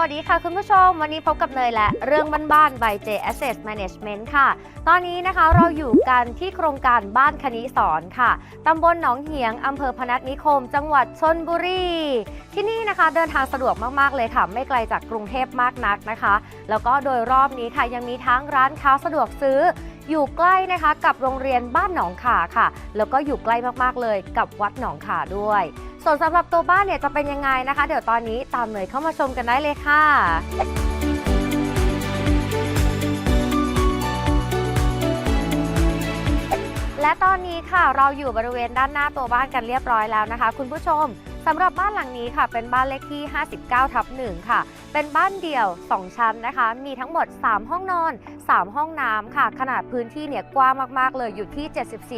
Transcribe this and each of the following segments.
วัสดีค่ะคุณผู้ชม วันนี้พบกับเนยและเรื่องบ้านๆ by J Asset Management ค่ะ ตอนนี้นะคะเราอยู่กันที่โครงการบ้านคณิสอนค่ะตำบลหนองเหียงอำเภอพนัสนิคม จังหวัดชนบุรี ที่นี่นะคะเดินทางสะดวกมากๆเลยค่ะ ไม่ไกลจากกรุงเทพมากนักนะคะ แล้วก็โดยรอบนี้ค่ะยังมีทั้งร้านค้าสะดวกซื้ออยู่ใกล้นะคะกับโรงเรียนบ้านหนองขาค่ะ แล้วก็อยู่ใกล้มากๆเลยกับวัดหนองขาด้วย ส่วนสำหรับตัวบ้านเนี่ยจะเป็นยังไงนะคะ เดี๋ยวตอนนี้ตามเนยเข้ามาชมกันได้เลยค่ะและตอนนี้ค่ะเราอยู่บริเวณด้านหน้าตัวบ้านกันเรียบร้อยแล้วนะคะ คุณผู้ชม สำหรับบ้านหลังนี้ค่ะ เป็นบ้านเลขที่ 59 ทับ1ค่ะ เป็นบ้านเดี่ยว 2 ชั้นนะคะ มีทั้งหมด 3 ห้องนอน 3 ห้องน้ำค่ะ ขนาดพื้นที่เนี่ยกว้างมากๆ เลยอยู่ที่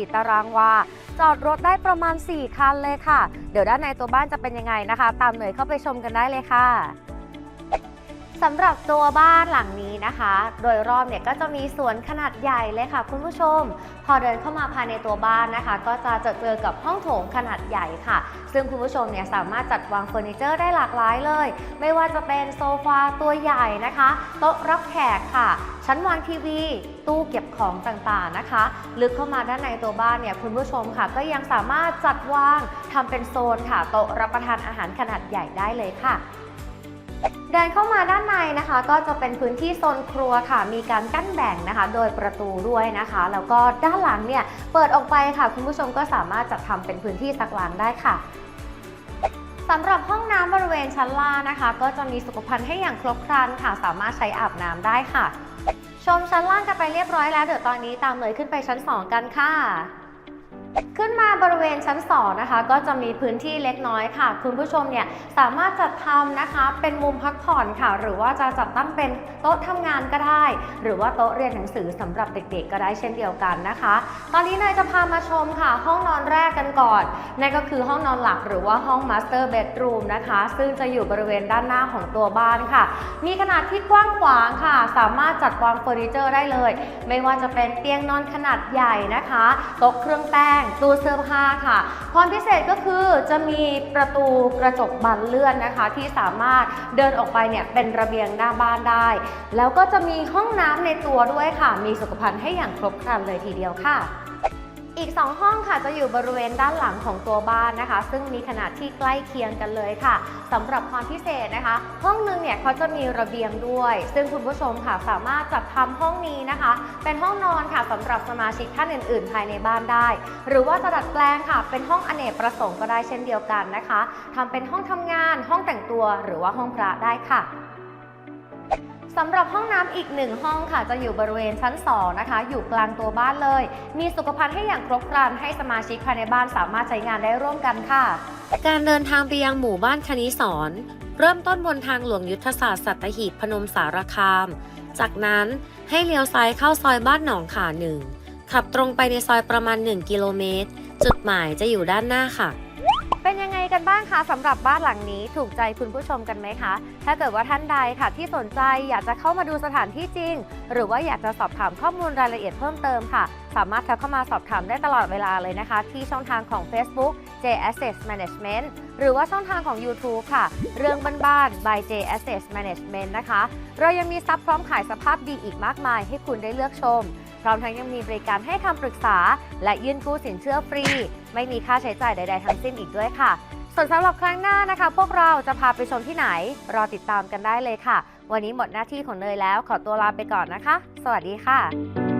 74 ตารางวา จอดรถได้ประมาณ 4 คันเลยค่ะ เดี๋ยวด้านในตัวบ้านจะเป็นยังไงนะคะ ตามเนยเข้าไปชมกันได้เลยค่ะ สำหรับตัวบ้านหลังนี้นะคะ โดยรอบเนี่ยก็จะมีสวนขนาดใหญ่เลยค่ะ คุณผู้ชม พอเดินเข้ามาภายในตัวบ้านนะคะ ก็จะเจอเจอกับห้องโถงขนาดใหญ่ค่ะ ซึ่งคุณผู้ชมเนี่ยสามารถจัดวางเฟอร์นิเจอร์ได้หลากหลายเลย ไม่ว่าจะเป็นโซฟาตัวใหญ่นะคะ โต๊ะรับแขกค่ะ ชั้นวางทีวี ตู้เก็บของต่างๆนะคะ ลึกเข้ามาด้านในตัวบ้านเนี่ยคุณผู้ชมค่ะ ก็ยังสามารถจัดวางทำเป็นโซนค่ะ โต๊ะรับประทานอาหารขนาดใหญ่ได้เลยค่ะ เดินเข้ามาด้านในนะคะ ก็จะเป็นพื้นที่โซนครัวค่ะ มีการกั้นแบ่งนะคะ โดยประตูด้วยนะคะ แล้วก็ด้านหลังเนี่ยเปิดออกไปค่ะ คุณผู้ชมก็สามารถจัดทำเป็นพื้นที่ซักล้างได้ค่ะสำหรับห้องน้ำบริเวณชั้นล่างนะคะ ก็จะมีสุขภัณฑ์ให้อย่างครบครันค่ะ สามารถใช้อาบน้ำได้ค่ะ ชมชั้นล่างกันไปเรียบร้อยแล้วเดี๋ยวตอนนี้ตามเลยขึ้นไปชั้น 2 กันค่ะ ขึ้นมาบริเวณชั้น 2 นะคะ ก็จะมีพื้นที่เล็กน้อยค่ะ คุณผู้ชมเนี่ยสามารถจัดทำนะคะเป็นมุมพักผ่อนค่ะ หรือว่าจะจัดตั้งเป็นโต๊ะทำงานก็ได้ หรือว่าโต๊ะเรียนหนังสือสำหรับเด็กๆ ก็ได้เช่นเดียวกันนะคะ ตอนนี้เนยจะพามาชมค่ะ ห้องนอนแรกกันก่อนนั่นก็คือห้องนอนหลักหรือว่าห้อง Master Bedroom นะคะ ซึ่งจะอยู่บริเวณด้านหน้าของตัวบ้านค่ะ มีขนาดที่กว้างขวางค่ะ สามารถจัดวางเฟอร์นิเจอร์ได้เลย ไม่ว่าจะเป็นเตียงนอนขนาดใหญ่นะคะโต๊ะเครื่องแป้งตู้เสื้อผ้าค่ะความพิเศษก็คือจะมีประตูกระจกบานเลื่อนนะคะ ที่สามารถเดินออกไปเนี่ยเป็นระเบียงหน้าบ้านได้ แล้วก็จะมีห้องน้ำในตัวด้วยค่ะ มีสุขภัณฑ์ให้อย่างครบครันเลยทีเดียวค่ะ อีก 2 ห้องค่ะจะอยู่บริเวณด้านหลังของตัวบ้านนะคะ ซึ่งมีขนาดที่ใกล้เคียงกันเลยค่ะสำหรับความพิเศษนะคะ ห้องหนึงเนี่ยเขาจะมีระเบียงด้วย ซึ่งคุณผู้ชมค่ะสามารถจัดทำห้องนี้นะคะ เป็นห้องนอนค่ะสำหรับสมาชิกท่านอื่น ๆ ภายในบ้านได้ หรือว่าจะดัดแปลงค่ะ เป็นห้องอเนกประสงค์ก็ได้เช่นเดียวกันนะคะทำเป็นห้องทำงาน ห้องแต่งตัว หรือว่าห้องพระได้ค่ะ สำหรับห้องน้ำอีกหนึ่งห้องค่ะจะอยู่บริเวณชั้น 2 นะคะ อยู่กลางตัวบ้านเลย มีสุขภัณฑ์ให้อย่างครบครันให้สมาชิกภายในบ้านสามารถใช้งานได้ร่วมกันค่ะ การเดินทางไปยังหมู่บ้านคณิสอนเริ่มต้นบนทางหลวงยุทธศาสตร์สัตหีบพนมสารคาม จากนั้นให้เลี้ยวซ้ายเข้าซอยบ้านหนองขาหนึ่งขับตรงไปในซอยประมาณ 1 กิโลเมตร จุดหมายจะอยู่ด้านหน้าค่ะ เป็นยังไงกันบ้างคะสำหรับบ้านหลังนี้ถูกใจคุณผู้ชมกันไหมคะ ถ้าเกิดว่าท่านใดค่ะที่สนใจอยากจะเข้ามาดูสถานที่จริง หรือว่าอยากจะสอบถามข้อมูลรายละเอียดเพิ่มเติมค่ะ สามารถทักเข้ามาสอบถามได้ตลอดเวลาเลยนะคะ ที่ช่องทางของ Facebook J Asset Management หรือว่าช่องทางของ YouTube ค่ะ เรื่องบ้านๆ by J Asset Management นะคะ เรายังมีซับพร้อมขายสภาพดีอีกมากมาย ให้คุณได้เลือกชม พร้อมทั้งยังมีบริการให้คำปรึกษา และยื่นกู้สินเชื่อฟรี ไม่มีค่าใช้จ่ายใด ๆ ทั้งสิ้นอีกด้วยค่ะ ส่วนสำหรับครั้งหน้านะคะ พวกเราจะพาไปชมที่ไหน รอติดตามกันได้เลยค่ะ วันนี้หมดหน้าที่ของเนยแล้ว ขอตัวลาไปก่อนนะคะ สวัสดีค่ะ